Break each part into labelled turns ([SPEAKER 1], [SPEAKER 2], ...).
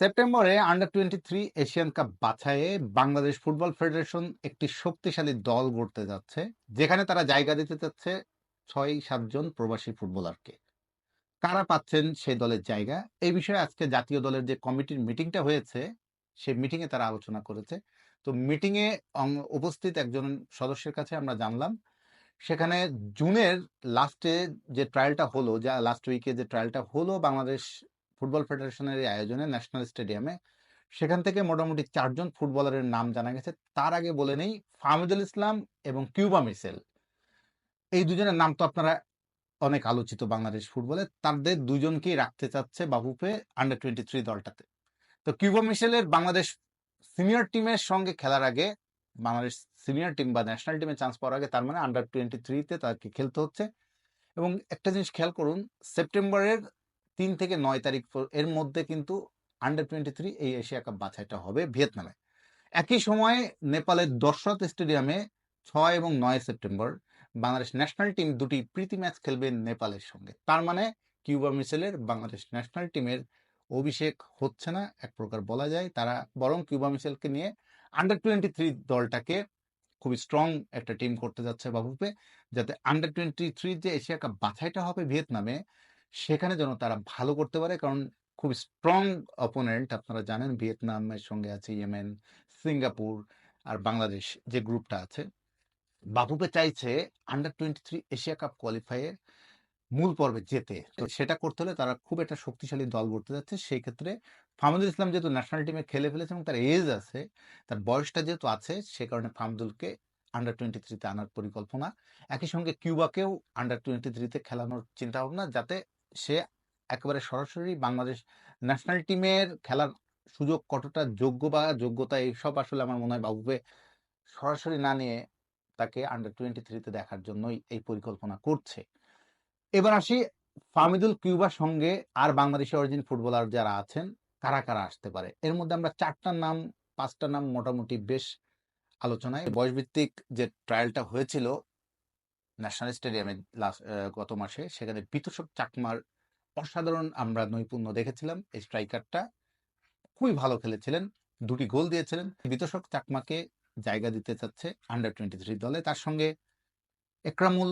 [SPEAKER 1] সেপ্টেম্বরে under twenty three Asian cup বাছাইয়ে Bangladesh football federation একটি শক্তিশালী দল গড়তে যাচ্ছে, যেখানে তারা জায়গা দিতে চাচ্ছে ছয় সাতজন প্রবাসী ফুটবলারকে। কারা পাচ্ছেন সেই দলের জায়গা? এই বিষয়ে আজকে জাতীয় দলের যে কমিটির মিটিংটা হয়েছে সেই মিটিংয়ে তারা আলোচনা করেছে। তো মিটিংয়ে উপস্থিত একজন সদস্যের কাছে আমরা জানলাম, সেখানে জুনের লাস্টে যে ট্রায়ালটা হলো, যা লাস্ট উইকে যে ট্রায়ালটা হলো বাংলাদেশ ফুটবল ফেডারেশনের এই আয়োজনে ন্যাশনাল স্টেডিয়ামে সেখান থেকে মোটামুটি চারজন ফুটবলারের নাম জানা গেছে। তার আগে বলে নেই, ফাহমিদুল ইসলাম এবং কিউবা মিসেল। এই দুজনের নাম তো আপনারা অনেক আলোচিত বাংলাদেশ ফুটবলে। তাদের দুজনকেই রাখতে চাচ্ছে বাবুপে আন্ডার টোয়েন্টি থ্রি দলটাতে। তো কিউবা মিশেলের বাংলাদেশ সিনিয়র টিমের সঙ্গে খেলার আগে, বাংলাদেশ সিনিয়র টিম বা ন্যাশনাল টিমে চান্স পাওয়ার আগে তার মানে আন্ডার টোয়েন্টি থ্রিতে তাকে খেলতে হচ্ছে। এবং একটা জিনিস খেয়াল করুন, সেপ্টেম্বরের তিন থেকে নয় তারিখ এর মধ্যে কিন্তু আন্ডার টোয়েন্টি থ্রি এই এশিয়া কাপ বাছাইটা হবে ভিয়েতনামে। একই সময়ে নেপালের দর্শক স্টেডিয়ামে ছয় এবং নয় সেপ্টেম্বর বাংলাদেশ ন্যাশনাল টিম দুটি প্রীতি ম্যাচ খেলবে নেপালের সঙ্গে। তার মানে কিউবা মিসেলের বাংলাদেশ ন্যাশনাল টিমের অভিষেক হচ্ছে না, এক প্রকার বলা যায়। তারা বরং কিউবা মিসেলকে নিয়ে আন্ডার টোয়েন্টি থ্রি দলটাকে খুবই স্ট্রং একটা টিম করতে যাচ্ছে বাবুপে, যাতে আন্ডার টোয়েন্টি থ্রি যে এশিয়া কাপ বাছাইটা হবে ভিয়েতনামে সেখানে যেন তারা ভালো করতে পারে। কারণ খুব স্ট্রং অপোনেন্ট আপনারা জানেন ভিয়েতনামের সঙ্গে আছে ইয়েমেন সিঙ্গাপুর আর বাংলাদেশ যে গ্রুপটা আছে। বাবুপে চাইছে under twenty three Asia cup কোয়ালিফাইয়ে মূল পর্বে যেতে। তো সেটা করতে হলে তারা খুব একটা শক্তিশালী দল গড়তে যাচ্ছে। সেই ক্ষেত্রে ফাহমুদুল ইসলাম যেহেতু ন্যাশনাল টিমে খেলে ফেলেছে এবং তার এজ আছে তার বয়সটা যেহেতু আছে সে কারণে ফাহমুদুলকে আন্ডার টোয়েন্টি থ্রিতে আনার পরিকল্পনা। একই সঙ্গে কিউবাকেও আন্ডার টোয়েন্টি থ্রিতে খেলানোর চিন্তা ভাবনা যাতে সে একেবারে সরাসরি বাংলাদেশ ন্যাশনাল টিমের খেলার সুযোগ কতটা যোগ্য বা যোগ্যতা এইসব আসলে আমার মনে হয় বাবুকে সরাসরি না নিয়ে তাকে আন্ডার টোয়েন্টি থ্রিতে দেখার জন্যই এই পরিকল্পনা করছে। এবার আসি ফামিদুল কিউবার সঙ্গে আর বাংলাদেশি অরিজিন ফুটবলার যারা আছেন, কারা কারা আসতে পারে? এর মধ্যে আমরা চারটা নাম, পাঁচটা নাম মোটামুটি বেশ আলোচনায়। বয়সভিত্তিক যে ট্রায়ালটা হয়েছিল ন্যাশনাল স্টেডিয়ামে গত মাসে সেখানে বিতোষক চাকমার অসাধারণ আমরা নৈপুণ্য দেখেছিলাম। এই স্ট্রাইকারটা খুবই ভালো খেলেছিলেন। দুটি গোল দিয়েছিলেন। বিতোষক চাকমাকে জায়গা দিতে চাচ্ছে আন্ডার টোয়েন্টি থ্রি দলে। তার সঙ্গে একরামুল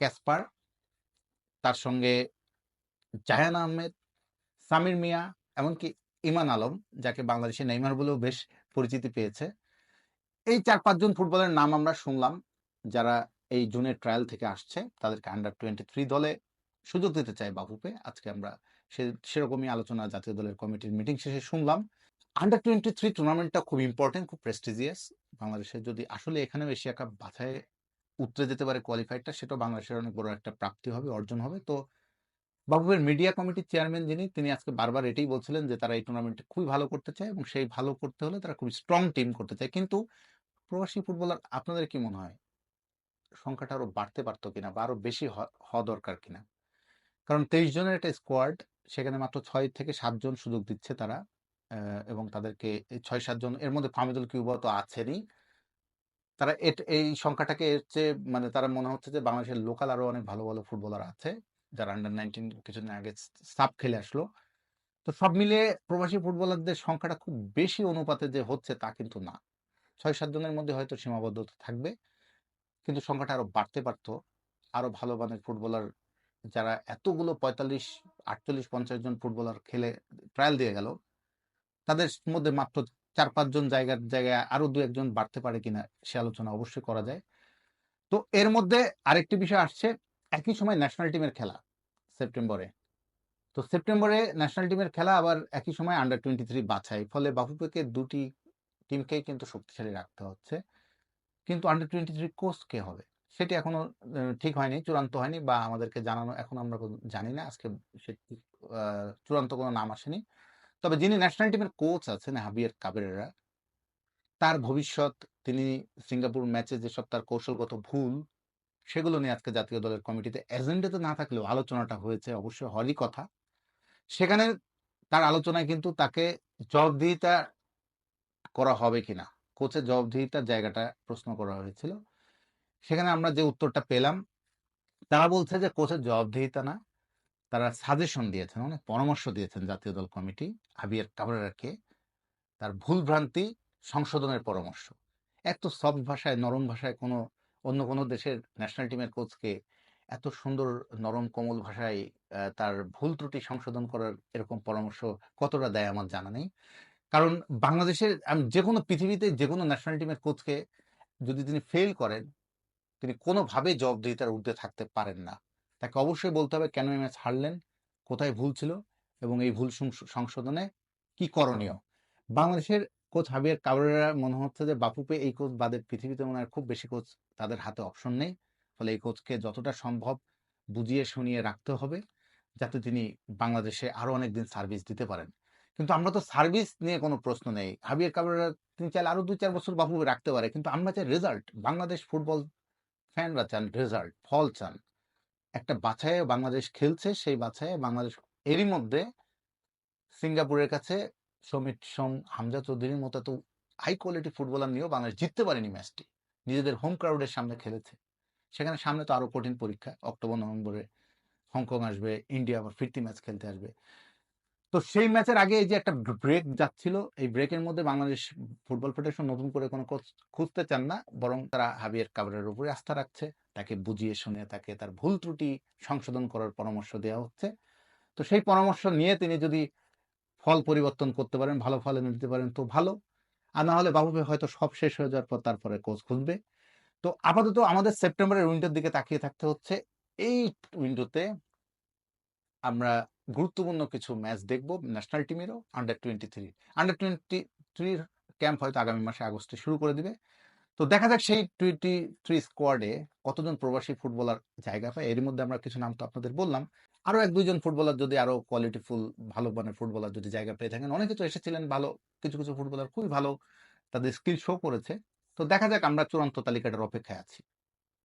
[SPEAKER 1] ক্যাসপার, তার সঙ্গে জাহান আহমেদ, সামির মিয়া, এমনকি ইমান আলম, যাকে বাংলাদেশের নেইমার বলেও বেশ পরিচিতি পেয়েছে। এই চার পাঁচজন ফুটবলের নাম আমরা শুনলাম। যারা এই জুনের ট্রায়াল থেকে আসছে, তাদেরকে আন্ডার টোয়েন্টি থ্রি দলে সুযোগ দিতে চাই বাবুপে আজকে আমরা সে, সেরকমই আলোচনা জাতীয় দলের কমিটির মিটিং শেষে শুনলাম। আন্ডার টোয়েন্টি থ্রি টুর্নামেন্টটা খুব ইম্পর্টেন্ট খুব প্রেস্টিজিয়াস বাংলাদেশের যদি আসলে এখানেও এশিয়া কাপ বাছায় উতরে যেতে পারে কোয়ালিফাইডটা সেটাও বাংলাদেশের অনেক বড় একটা প্রাপ্তি হবে, অর্জন হবে। তো বাবুবের মিডিয়া কমিটির চেয়ারম্যান যিনি, তিনি আজকে বারবার এটাই বলছিলেন যে তারা এই টুর্নামেন্টে খুবই ভালো করতে চায় এবং সেই ভালো করতে হলে তারা খুবই স্ট্রং টিম করতে চায়। কিন্তু প্রবাসী ফুটবলার আপনাদের কি মনে হয়? সংখ্যাটা আরও বাড়তে পারতো কিনা বা আরও বেশি হওয়া দরকার কিনা। কারণ তেইশ জনের একটা স্কোয়াড সেখানে মাত্র ছয় থেকে সাতজন সুযোগ দিচ্ছে তারা এবং তাদেরকে ছয় সাতজন এর মধ্যে ফামিদুল কিউবা তো আছেনই। তারা এই সংখ্যাটাকে হচ্ছে মানে তারা মনে হচ্ছে যে বাংলাদেশের লোকাল আরও অনেক ভালো ভালো ফুটবলার আছে, যারা আন্ডার নাইনটিন কিছুদিন আগে সাপ খেলে আসলো। তো সব মিলিয়ে প্রবাসী ফুটবলারদের সংখ্যাটা খুব বেশি অনুপাতে যে হচ্ছে তা কিন্তু না। ছয় সাতজনের মধ্যে হয়তো সীমাবদ্ধতা থাকবে। কিন্তু সংখ্যাটা আরও বাড়তে পারতো। আরও ভালো মানের ফুটবলার যারা এতগুলো পঁয়তাল্লিশ, আটচল্লিশ, পঞ্চাশ জন ফুটবলার খেলে ট্রায়াল দিয়ে গেল, তাদের মধ্যে মাত্র চার পাঁচজন জায়গার জায়গায় আরও দু একজন বাড়তে পারে কিনা সে আলোচনা অবশ্যই করা যায়। তো এর মধ্যে আরেকটি বিষয় আসছে, একই সময় ন্যাশনাল টিমের খেলা সেপ্টেম্বরে। তো সেপ্টেম্বরে ন্যাশনাল টিমের খেলা আবার একই সময় আন্ডার টোয়েন্টি থ্রি বাছাই, ফলে বাফুপেকে দুটি টিমকেই কিন্তু শক্তিশালী রাখতে হচ্ছে। কিন্তু আন্ডার টোয়েন্টি থ্রি কোচ কে হবে? সেটি এখনও ঠিক হয়নি, চূড়ান্ত হয়নি বা আমাদেরকে জানানো এখন আমরা জানি না। আজকে সেটি চূড়ান্ত কোনো নাম আসেনি। তবে যিনি ন্যাশনাল টিমের কোচ আছেন, হাবিয়ার কাবেরেরা, তার ভবিষ্যৎ, তিনি সিঙ্গাপুর ম্যাচে যেসব তার কৌশলগত ভুল, সেগুলো নিয়ে আজকে জাতীয় দলের কমিটিতে এজেন্ডাতে না থাকলেও আলোচনাটা হয়েছে, অবশ্যই হরই কথা। সেখানে তার আলোচনায় কিন্তু তাকে জবাবদিহিতা করা হবে কিনা কোচের জবাবদিহিতার জায়গাটা প্রশ্ন করা হয়েছিল সেখানে আমরা যে উত্তরটা পেলাম তারা বলছে যে কোচের জবাবদিহিতা না তারা সাজেশন দিয়েছেন, অনেক পরামর্শ দিয়েছেন জাতীয় দল কমিটি হাবিয়ার কাবরেরাকে তার ভুল-ভ্রান্তি সংশোধনের পরামর্শ। এত সফট ভাষায়, নরম ভাষায় কোনো অন্য কোনো দেশের ন্যাশনাল টিমের কোচকে এত সুন্দর নরম কোমল ভাষায় তার ভুল ত্রুটি সংশোধন করার এরকম পরামর্শ কতটা দেয় আমার জানা নেই। কারণ বাংলাদেশের যে কোনো পৃথিবীতে যে কোনো ন্যাশনাল টিমের কোচকে যদি তিনি ফেল করেন, তিনি কোনোভাবেই জবাবদিহিতার ঊর্ধ্বে থাকতে পারেন না। তাকে অবশ্যই বলতে হবে কেন এই ম্যাচ হারলেন, কোথায় ভুল ছিল এবং এই ভুল সংশোধনে কি করণীয়? বাংলাদেশের কোচ হাবিয়ার কাবরেরা মনে হচ্ছে যে বাফুফে এই কোচ বাদে পৃথিবীতে মনে হয় খুব বেশি কোচ তাদের হাতে অপশন নেই। ফলে এই কোচকে যতটা সম্ভব বুঝিয়ে শুনিয়ে রাখতে হবে, যাতে তিনি বাংলাদেশে আরও অনেকদিন সার্ভিস দিতে পারেন। কিন্তু আমরা তো সার্ভিস নিয়ে কোনো প্রশ্ন নেই। হাবিয়ার কাবরেরা তিনি চাইলে আরও ২-৪ বছর বাফুফে রাখতে পারে। কিন্তু আমরা চাই রেজাল্ট। বাংলাদেশ ফুটবল ফ্যানরা চান রেজাল্ট, ফল চান। একটা বাছাইয়ে বাংলাদেশ খেলছে, সেই বাছাইয়ে বাংলাদেশ এরই মধ্যে সিঙ্গাপুরের কাছে সমিত সোম, হামজা চৌধুরীর মতো এত হাই কোয়ালিটি ফুটবলার নিয়েও বাংলাদেশ জিততে পারেনি ম্যাচটি। নিজেদের হোম ক্রাউডের সামনে খেলেছে। সেখানে সামনে তো আরও কঠিন পরীক্ষা। অক্টোবর, নভেম্বরে হংকং আসবে, ইন্ডিয়া আবার ফিরতি ম্যাচ খেলতে আসবে। তো সেই ম্যাচের আগে এই যে একটা ব্রেক যাচ্ছিল, এই ব্রেকের মধ্যে বাংলাদেশ ফুটবল ফেডারেশন নতুন করে কোনো কোচ খুঁজতে চান না। বরং তারা হাবিয়ার কাবরেরার উপরে আস্থা রাখছে। তাকে বুঝিয়ে শুনে তাকে তার ভুল ত্রুটি সংশোধন করার পরামর্শ দেওয়া হচ্ছে। তো সেই পরামর্শ নিয়ে তিনি যদি ফল পরিবর্তন করতে পারেন, ভালো ফল এনে দিতে পারেন তো ভালো। আর না হলে বাফুফে হয়তো সব শেষ হয়ে যাওয়ার পর তারপরে কোচ খুঁজবে। তো আপাতত আমাদের সেপ্টেম্বরের উইন্ডোর দিকে তাকিয়ে থাকতে হচ্ছে। এই উইন্ডোতে আমরা গুরুত্বপূর্ণ কিছু ম্যাচ দেখব ন্যাশনাল টিমেরও আন্ডার 23 আন্ডার টোয়েন্টি থ্রির ক্যাম্প হয়তো আগামী মাসে আগস্টে শুরু করে দিবে। তো দেখা যাক সেই 23 স্কোয়াডে কতজন প্রবাসী ফুটবলার জায়গা পায়। এরই মধ্যে আমরা কিছু নাম তো আপনাদের বললাম। আরও ১-২ জন ফুটবলার যদি আরও কোয়ালিটিফুল ভালো মানের ফুটবলার যদি জায়গা পেয়ে থাকেন। অনেকে তো এসেছিলেন ভালো। কিছু, কিছু ফুটবলার খুবই ভালো তাদের স্কিল শো করেছে। তো দেখা যাক আমরা চূড়ান্ত তালিকাটার অপেক্ষায় আছি।